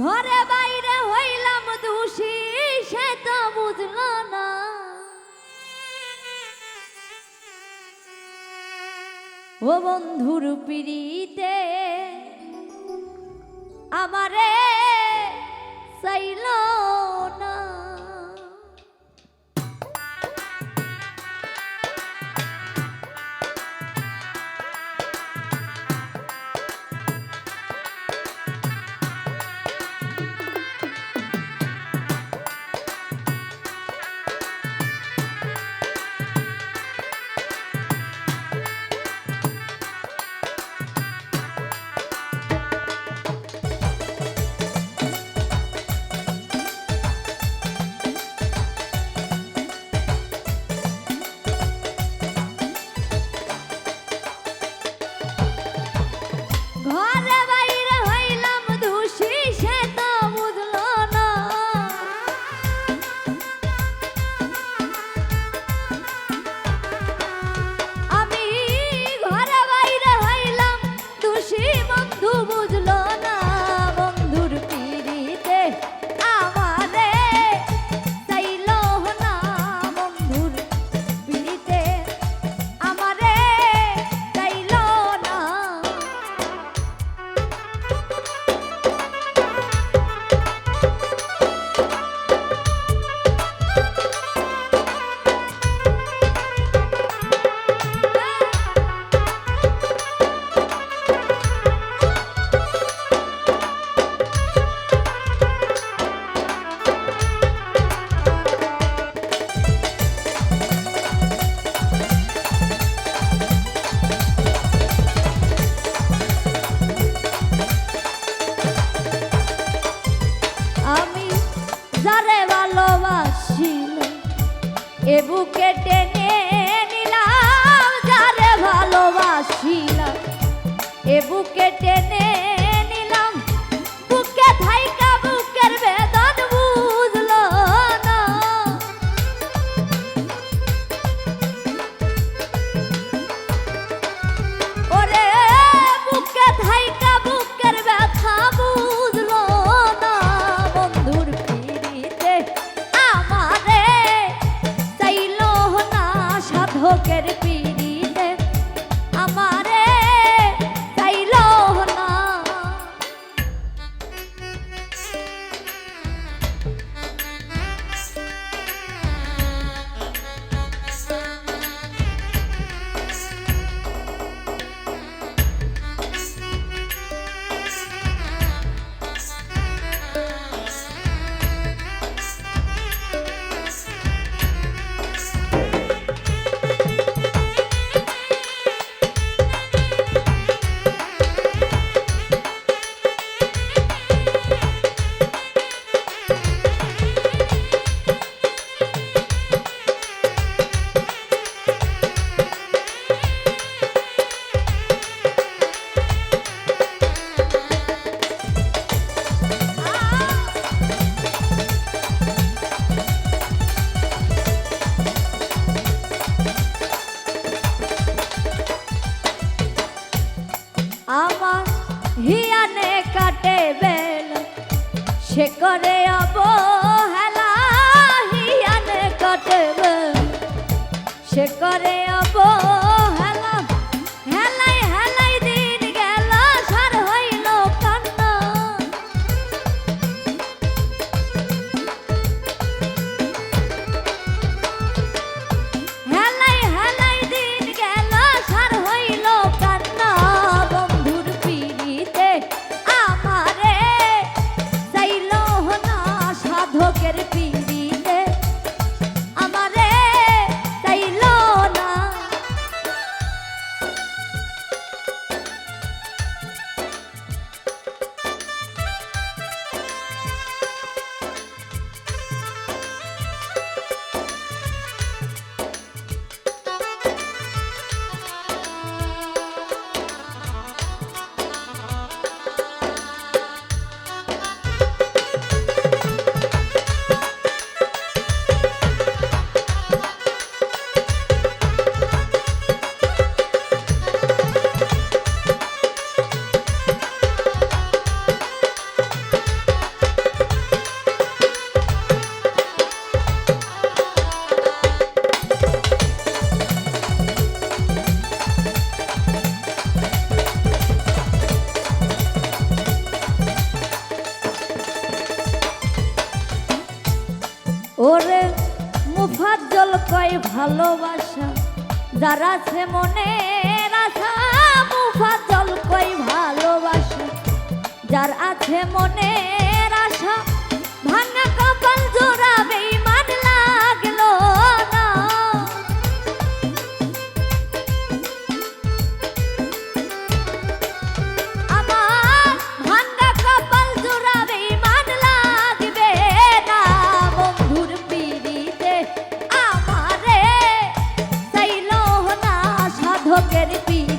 ঘরে বাইরে হইলাম দোষী সে তো বুঝল না। ও বন্ধুর পিড়িতে আমারে সে করে অবহেলা হিয়ানে কটবে। সে করে ওরে মুফাজ্জল কয় ভালোবাসা, যারা সে মনে রাখা মুফাজ্জল কয় ভালোবাসা, যার আছে মনে আশা, ভাঙা কপাল জোড়াবে let it be.